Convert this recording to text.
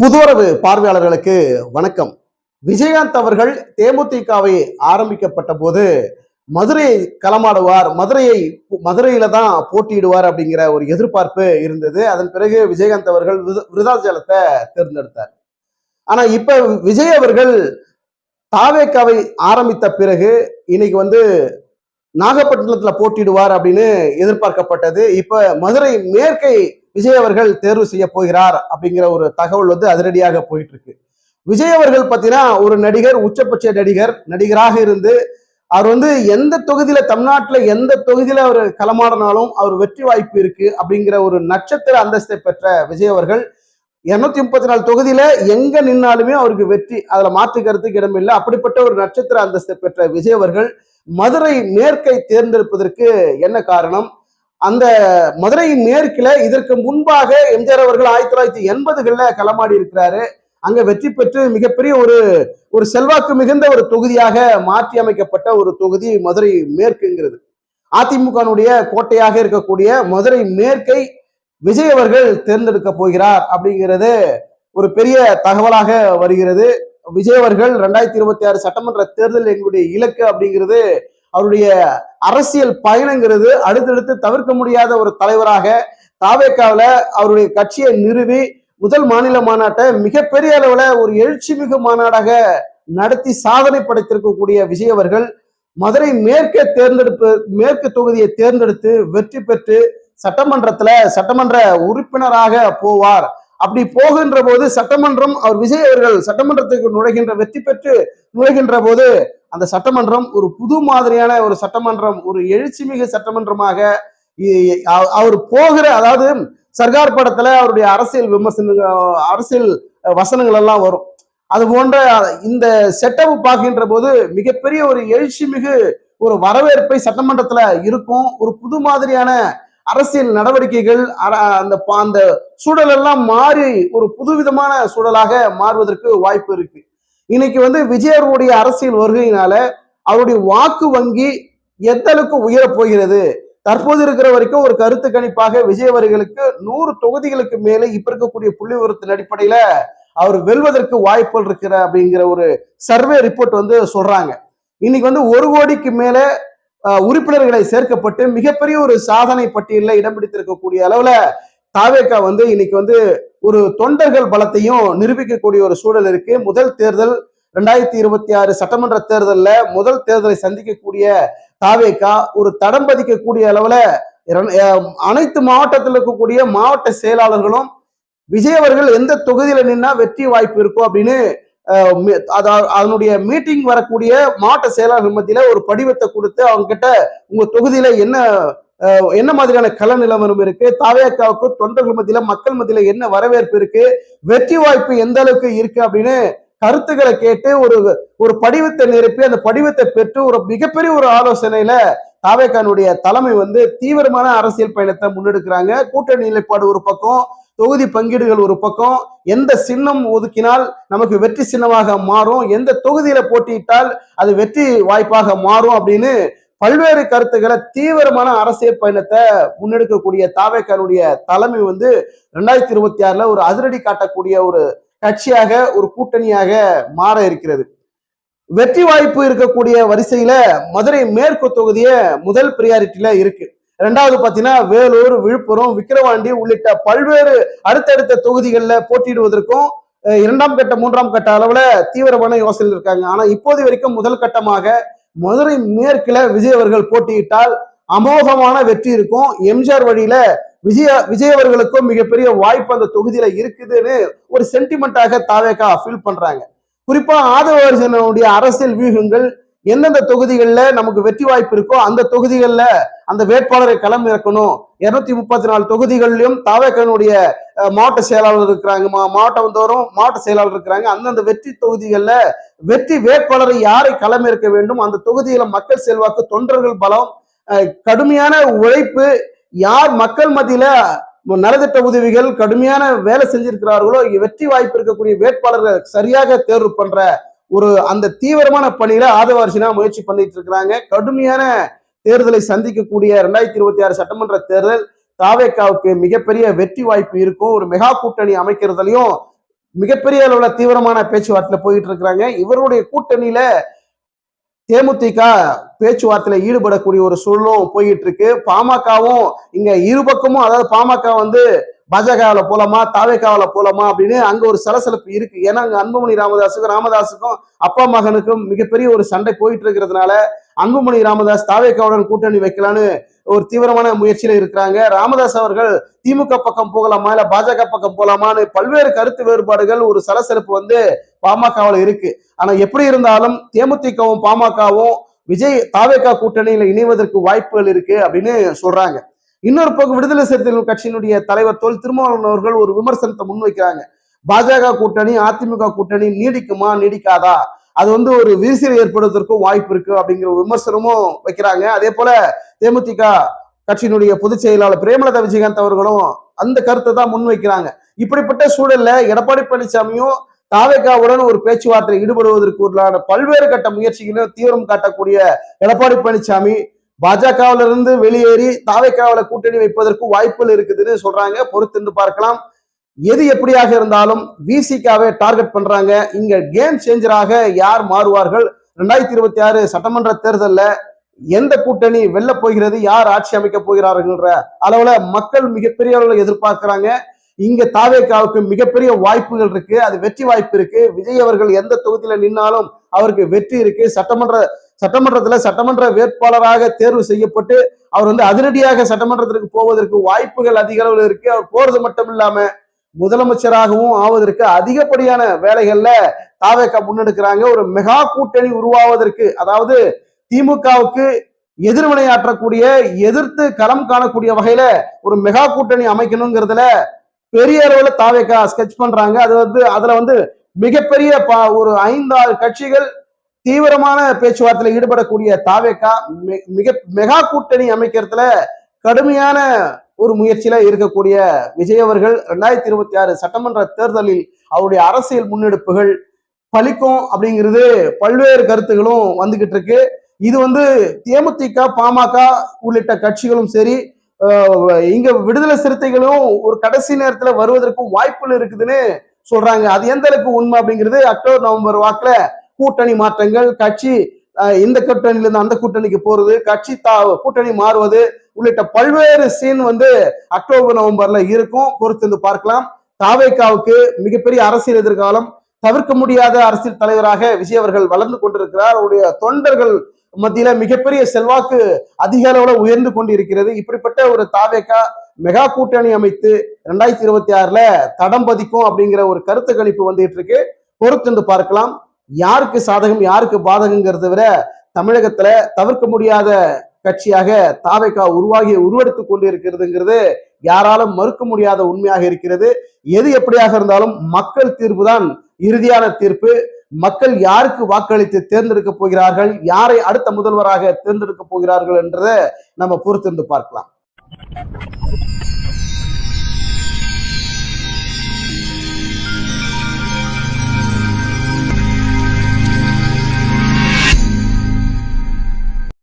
புதுவரவு பார்வையாளர்களுக்கு வணக்கம். விஜயகாந்த் அவர்கள் தேமுதிகவை ஆரம்பிக்கப்பட்ட போது மதுரையை களமாடுவார் மதுரையை மதுரையில தான் போட்டியிடுவார் அப்படிங்கிற ஒரு எதிர்பார்ப்பு இருந்தது. அதன் பிறகு விஜயகாந்த் அவர்கள் விருதாச்சலத்தை தேர்ந்தெடுத்தார். ஆனா இப்ப விஜய் அவர்கள் தாவேக்காவை ஆரம்பித்த பிறகு இன்னைக்கு வந்து நாகப்பட்டினத்துல போட்டியிடுவார் அப்படின்னு எதிர்பார்க்கப்பட்டது. இப்ப மதுரை மேற்கை விஜய் அவர்கள் தேர்வு செய்ய போகிறார் அப்படிங்கிற ஒரு தகவல் வந்து அதிரடியாக போயிட்டு இருக்கு விஜய் அவர்கள் பார்த்தீங்கன்னா ஒரு நடிகர் உச்சபட்ச நடிகர் நடிகராக இருந்து அவர் வந்து எந்த தொகுதியில தமிழ்நாட்டில் எந்த தொகுதியில அவர் களமாடினாலும் அவர் வெற்றி வாய்ப்பு இருக்கு அப்படிங்கிற ஒரு நட்சத்திர அந்தஸ்தை பெற்ற விஜய் அவர்கள் இருநூத்தி முப்பத்தி நாலு தொகுதியில எங்க நின்னாலுமே அவருக்கு வெற்றி அதுல மாற்று கருத்துக்கு இடமில்லை அப்படிப்பட்ட ஒரு நட்சத்திர அந்தஸ்தை பெற்ற விஜய் அவர்கள் மதுரை மேற்கை தேர்ந்தெடுப்பதற்கு என்ன காரணம்? அந்த மதுரையின் மேற்குல இதற்கு முன்பாக எம்ஜிஆர் அவர்கள் ஆயிரத்தி தொள்ளாயிரத்தி எண்பதுகள்ல களமாடி இருக்கிறாரு. அங்க வெற்றி பெற்று மிகப்பெரிய ஒரு ஒரு செல்வாக்கு மிகுந்த ஒரு தொகுதியாக மாற்றி அமைக்கப்பட்ட ஒரு தொகுதி மதுரை மேற்குங்கிறது. அதிமுகனுடைய கோட்டையாக இருக்கக்கூடிய மதுரை மேற்கை விஜய் அவர்கள் தேர்ந்தெடுக்க போகிறார் அப்படிங்கிறது ஒரு பெரிய தகவலாக வருகிறது. விஜய் அவர்கள் ரெண்டாயிரத்தி இருபத்தி ஆறு சட்டமன்ற தேர்தல் எங்களுடைய இலக்கு அப்படிங்கிறது அவருடைய அரசியல் பயணங்கிறது அடுத்தடுத்து தவிர்க்க முடியாத ஒரு தலைவராக தாவேக்காவில் அவருடைய கட்சியை நிறுவி முதல் மாநில மாநாட்டை மிகப்பெரிய அளவுல ஒரு எழுச்சி மிகு மாநாடாக நடத்தி சாதனை படைத்திருக்கக்கூடிய விஜய் அவர்கள் மதுரை மேற்கே தேர்ந்தெடுப்பு மேற்கு தொகுதியை தேர்ந்தெடுத்து வெற்றி பெற்று சட்டமன்றத்துல சட்டமன்ற உறுப்பினராக போவார். அப்படி போகின்ற போது சட்டமன்றம் அவர் விஜய் அவர்கள் சட்டமன்றத்துக்கு நுழைகின்ற வெற்றி பெற்று நுழைகின்ற போது அந்த சட்டமன்றம் ஒரு புது மாதிரியான ஒரு சட்டமன்றம் ஒரு எழுச்சிமிகு சட்டமன்றமாக இ- அவர் போகிற அதாவது சர்க்கார் படத்துல அவருடைய அரசியல் விமர்சனங்கள் அரசியல் வசனங்கள் எல்லாம் வரும். அது போன்ற இந்த செட்டப் பார்க்கின்ற போது மிகப்பெரிய ஒரு எழுச்சி மிகு ஒரு வரவேற்பை சட்டமன்றத்துல இருக்கும் ஒரு புது மாதிரியான அரசியல் நடவடிக்கைகள் அந்த அந்த சூழல் எல்லாம் மாறி ஒரு புதுவிதமான சூழலாக மாறுவதற்கு வாய்ப்பு இருக்கு. இன்னைக்கு வந்து விஜயருடைய அரசியல் வருகையினால அவருடைய வாக்கு வங்கி எந்த அளவுக்கு போகிறது? தற்போது இருக்கிற வரைக்கும் ஒரு கருத்து கணிப்பாக விஜய் அவர்களுக்கு நூறு தொகுதிகளுக்கு மேலே இப்ப இருக்கக்கூடிய புள்ளி விவரத்தின் அடிப்படையில அவர் வெல்வதற்கு வாய்ப்புகள் இருக்கிற அப்படிங்கிற ஒரு சர்வே ரிப்போர்ட் வந்து சொல்றாங்க. இன்னைக்கு வந்து ஒரு கோடிக்கு மேல உறுப்பினர்களை சேர்க்கப்பட்டு மிகப்பெரிய ஒரு சாதனை பட்டியலில் இடம் பிடித்திருக்கக்கூடிய அளவுல தாவேக்கா வந்து இன்னைக்கு வந்து ஒரு தொண்டர்கள் பலத்தையும் நிரூபிக்கக்கூடிய ஒரு சூழல் இருக்கு. முதல் தேர்தல் ரெண்டாயிரத்தி இருபத்தி ஆறு சட்டமன்ற தேர்தலில் முதல் தேர்தலை சந்திக்கக்கூடிய தாவேக்கா ஒரு தடம் பதிக்கக்கூடிய அளவுல அனைத்து மாவட்டத்தில் இருக்கக்கூடிய மாவட்ட செயலாளர்களும் விஜய் அவர்கள் எந்த தொகுதியில நின்னா வெற்றி வாய்ப்பு இருக்கும் அப்படின்னு அதனுடைய மீட்டிங் வரக்கூடிய மாவட்ட செயலாளர் மத்தியில ஒரு படிவத்தை கொடுத்து அவங்க கிட்ட உங்க தொகுதியில என்ன என்ன மாதிரியான கள நிலவரம் இருக்கு? தாவேக்காவுக்கு தொண்டர்கள் மத்தியில மக்கள் மத்தியில என்ன வரவேற்பு இருக்கு? வெற்றி வாய்ப்பு எந்த அளவுக்கு இருக்கு அப்படின்னு கருத்துக்களை கேட்டு ஒரு ஒரு படிவத்தை நிரப்பி அந்த படிவத்தை பெற்று ஒரு மிகப்பெரிய ஒரு ஆலோசனையில தாவேக்கானுடைய தலைமை வந்து தீவிரமான அரசியல் பயணத்தை முன்னெடுக்கிறாங்க. கூட்டணி நிலைப்பாடு ஒரு பக்கம் தொகுதி பங்கீடுகள் ஒரு பக்கம் எந்த சின்னம் ஒதுக்கினால் நமக்கு வெற்றி சின்னமாக மாறும் எந்த தொகுதியில போட்டியிட்டால் அது வெற்றி வாய்ப்பாக மாறும் அப்படின்னு பல்வேறு கருத்துக்களை தீவிரமான அரசியல் பயணத்தை முன்னெடுக்கக்கூடிய தாவேக்கருடைய தலைமை வந்து ரெண்டாயிரத்தி இருபத்தி ஆறுல ஒரு அதிரடி காட்டக்கூடிய ஒரு கட்சியாக ஒரு கூட்டணியாக மாற இருக்கிறது. வெற்றி வாய்ப்பு இருக்கக்கூடிய வரிசையில மதுரை மேற்கு தொகுதியை முதல் பிரியாரிட்டியில இருக்கு. ரெண்டாவது பார்த்தீங்கன்னா வேலூர் விழுப்புரம் விக்கிரவாண்டி உள்ளிட்ட பல்வேறு அடுத்தடுத்த தொகுதிகளில் போட்டியிடுவதற்கும் இரண்டாம் கட்ட மூன்றாம் கட்ட அளவுல தீவிரமான யோசனை இருக்காங்க. ஆனா இப்போது வரைக்கும் முதல் கட்டமாக மதுரை மேற்கில் விஜய் அவர்கள் போட்டியிட்டால் அமோகமான வெற்றி இருக்கும். எம்ஜிஆர் வழியில விஜய விஜய் அவர்களுக்கும் மிகப்பெரிய வாய்ப்பு அந்த தொகுதியில இருக்குதுன்னு ஒரு சென்டிமெண்டாக தாவேக்கா ஃபீல் பண்றாங்க. குறிப்பா ஆதவர்ஜனுடைய அரசியல் வியூகங்கள் எந்தெந்த தொகுதிகளில் நமக்கு வெற்றி வாய்ப்பு இருக்கோ அந்த தொகுதிகளில் அந்த வேட்பாளரை களம் இறக்கணும். இருநூத்தி முப்பத்தி நாலு தொகுதிகளிலும் தாவேக்கனுடைய மாவட்ட செயலாளர் இருக்கிறாங்க. மா- மாவட்டம் தோறும் மாவட்ட செயலாளர் இருக்கிறாங்க. அந்தந்த வெற்றி தொகுதிகளில் வெற்றி வேட்பாளரை யாரை களம் இறக்க வேண்டும்? அந்த தொகுதியில மக்கள் செல்வாக்கு தொண்டர்கள் பலம் கடுமையான உழைப்பு யார் மக்கள் மத்தியில நலத்திட்ட உதவிகள் கடுமையான வேலை செஞ்சிருக்கிறார்களோ வெற்றி வாய்ப்பு இருக்கக்கூடிய வேட்பாளர்கள் சரியாக தேர்வு பண்ற ஒரு அந்த தீவிரமான பணியில ஆதவாரிசினா முயற்சி பண்ணிட்டு இருக்கிறாங்க. கடுமையான தேர்தலை சந்திக்கக்கூடிய ரெண்டாயிரத்தி இருபத்தி ஆறு சட்டமன்ற தேர்தல் தாவேக்காவுக்கு மிகப்பெரிய வெற்றி வாய்ப்பு இருக்கும். ஒரு மெகா கூட்டணி அமைக்கிறதுலையும் மிகப்பெரிய அளவுல தீவிரமான பேச்சுவார்த்தையில போயிட்டு இருக்கிறாங்க. இவருடைய கூட்டணியில தேமுதிக பேச்சுவார்த்தையில ஈடுபடக்கூடிய ஒரு சூழலும் போயிட்டு இருக்கு. பாமகவும் இங்க இரு பக்கமும் அதாவது பாமக வந்து பாஜகவில் போலாமா தாவேக்காவில் போலாமா அப்படின்னு அங்க ஒரு சலசலப்பு இருக்கு. ஏன்னா அங்க அன்புமணி ராமதாஸுக்கும் ராமதாஸுக்கும் அப்பா மகனுக்கும் மிகப்பெரிய ஒரு சண்டை போயிட்டு இருக்கிறதுனால அன்புமணி ராமதாஸ் தாவேக்காவுடன் கூட்டணி வைக்கலான்னு ஒரு தீவிரமான முயற்சியில இருக்கிறாங்க. ராமதாஸ் அவர்கள் திமுக பக்கம் போகலாமா இல்ல பாஜக பக்கம் போகலாமான்னு பல்வேறு கருத்து வேறுபாடுகள் ஒரு சலசலப்பு வந்து பாமகவில் இருக்கு. ஆனா எப்படி இருந்தாலும் தேமுதிகவும் பாமகவும் விஜய் தாவேகா கூட்டணியில இணைவதற்கு வாய்ப்புகள் இருக்கு அப்படின்னு சொல்றாங்க. இன்னொரு பக்கம் விடுதலை சிறுத்தைகள் கட்சியினுடைய தலைவர் தொல் திருமாவளவன் அவர்கள் ஒரு விமர்சனத்தை முன்வைக்கிறாங்க. பாஜக கூட்டணி அதிமுக கூட்டணி நீடிக்குமா நீடிக்காதா? அது வந்து ஒரு விரிசல் ஏற்படுவதற்கும் வாய்ப்பு இருக்கு அப்படிங்கிற ஒரு விமர்சனமும் வைக்கிறாங்க. அதே போல தேமுதிக கட்சியினுடைய பொதுச் செயலாளர் பிரேமலதா விஜயகாந்த் அவர்களும் அந்த கருத்தை தான் முன்வைக்கிறாங்க. இப்படிப்பட்ட சூழல்ல எடப்பாடி பழனிசாமியும் தாவேகாவுடன் ஒரு பேச்சுவார்த்தையில் ஈடுபடுவதற்கு உள்ளான பல்வேறு கட்ட முயற்சிகளும் தீவிரம் காட்டக்கூடிய எடப்பாடி பழனிசாமி பாஜகவில இருந்து வெளியேறி தாவேக்காவில கூட்டணி வைப்பதற்கு வாய்ப்புகள் இருக்குதுன்னு சொல்றாங்க. பொறுத்திருந்து பார்க்கலாம். எது எப்படியாக இருந்தாலும் விசிகாவை டார்கெட் பண்றாங்க. இங்க கேம் சேஞ்சராக யார் மாறுவார்கள்? ரெண்டாயிரத்தி இருபத்தி ஆறு சட்டமன்ற தேர்தலில் எந்த கூட்டணி வெல்ல போகிறது? யார் ஆட்சி அமைக்க போகிறார்கள்ன்ற அளவுல மக்கள் மிகப்பெரிய அளவில் எதிர்பார்க்கிறாங்க. இங்க தாவேக்காவுக்கு மிகப்பெரிய வாய்ப்புகள் இருக்கு. அது வெற்றி வாய்ப்பு இருக்கு. விஜய் அவர்கள் எந்த தொகுதியில நின்னாலும் அவருக்கு வெற்றி இருக்கு. சட்டமன்ற சட்டமன்றத்தில் சட்டமன்ற வேட்பாளராக தேர்வு செய்யப்பட்டு அவர் வந்து அதிரடியாக சட்டமன்றத்திற்கு போவதற்கு வாய்ப்புகள் அதிக அளவில் இருக்கு. அவர் போறது மட்டும் இல்லாம முதலமைச்சராகவும் ஆவதற்கு அதிகப்படியான வேலைகள்ல தாவேக்கா முன்னெடுக்கிறாங்க. ஒரு மெகா கூட்டணி உருவாவதற்கு அதாவது திமுகவுக்கு எதிர்வினையாற்றக்கூடிய எதிர்த்து களம் காணக்கூடிய வகையில ஒரு மெகா கூட்டணி அமைக்கணுங்கிறதுல பெரிய அளவுல தாவேக்கா ஸ்கெச் பண்றாங்க. அது வந்து அதுல வந்து மிகப்பெரிய ஒரு ஐந்தாறு கட்சிகள் தீவிரமான பேச்சுவார்த்தையில் ஈடுபடக்கூடிய தாவேக்கா மிக மெகா கூட்டணி அமைக்கிறதுல கடுமையான ஒரு முயற்சியில இருக்கக்கூடிய விஜய் அவர்கள் ரெண்டாயிரத்தி இருபத்தி ஆறு சட்டமன்ற தேர்தலில் அவருடைய அரசியல் முன்னெடுப்புகள் பலிக்கும் அப்படிங்கிறது பல்வேறு கருத்துகளும் வந்துகிட்டு இருக்கு. இது வந்து தேமுதிக பாமக உள்ளிட்ட கட்சிகளும் சரி இங்க விடுதலை சிறுத்தைகளும் ஒரு கடைசி நேரத்துல வருவதற்கும் வாய்ப்புகள் இருக்குதுன்னு சொல்றாங்க. அது எந்த அளவுக்கு உண்மை அப்படிங்கிறது அக்டோபர் நவம்பர் வாக்குல கூட்டணி மாற்றங்கள் கட்சி இந்த கூட்டணியிலிருந்து அந்த கூட்டணிக்கு போறது கட்சி தா கூட்டணி மாறுவது உள்ளிட்ட பல்வேறு சீன் வந்து அக்டோபர் நவம்பர்ல இருக்கும். பொறுத்து பார்க்கலாம். தாவேக்காவுக்கு மிகப்பெரிய அரசியல் எதிர்காலம். தவிர்க்க முடியாத அரசியல் தலைவராக விஜய் அவர்கள் வளர்ந்து கொண்டிருக்கிறார். அவருடைய தொண்டர்கள் மத்தியில மிகப்பெரிய செல்வாக்கு அதிக அளவுல உயர்ந்து கொண்டிருக்கிறது. இப்படிப்பட்ட ஒரு தாவேக்கா மெகா கூட்டணி அமைத்து ரெண்டாயிரத்தி இருபத்தி ஆறுல தடம் பதிக்கும் அப்படிங்கிற ஒரு கருத்து கணிப்பு வந்துட்டு இருக்கு. பொறுத்திருந்து பார்க்கலாம். யாருக்கு சாதகம் யாருக்கு பாதகங்கிறத விட தமிழகத்துல தவிர்க்க முடியாத கட்சியாக தாவைக்கா உருவாகி உருவெடுத்து கொண்டு இருக்கிறதுங்கிறது யாராலும் மறுக்க முடியாத உண்மையாக இருக்கிறது. எது எப்படியாக இருந்தாலும் மக்கள் தீர்ப்பு தான் இறுதியான தீர்ப்பு. மக்கள் யாருக்கு வாக்களித்து தேர்ந்தெடுக்க போகிறார்கள் யாரை அடுத்த முதல்வராக தேர்ந்தெடுக்க போகிறார்கள் என்றதை நம்ம பொறுத்திருந்து பார்க்கலாம்.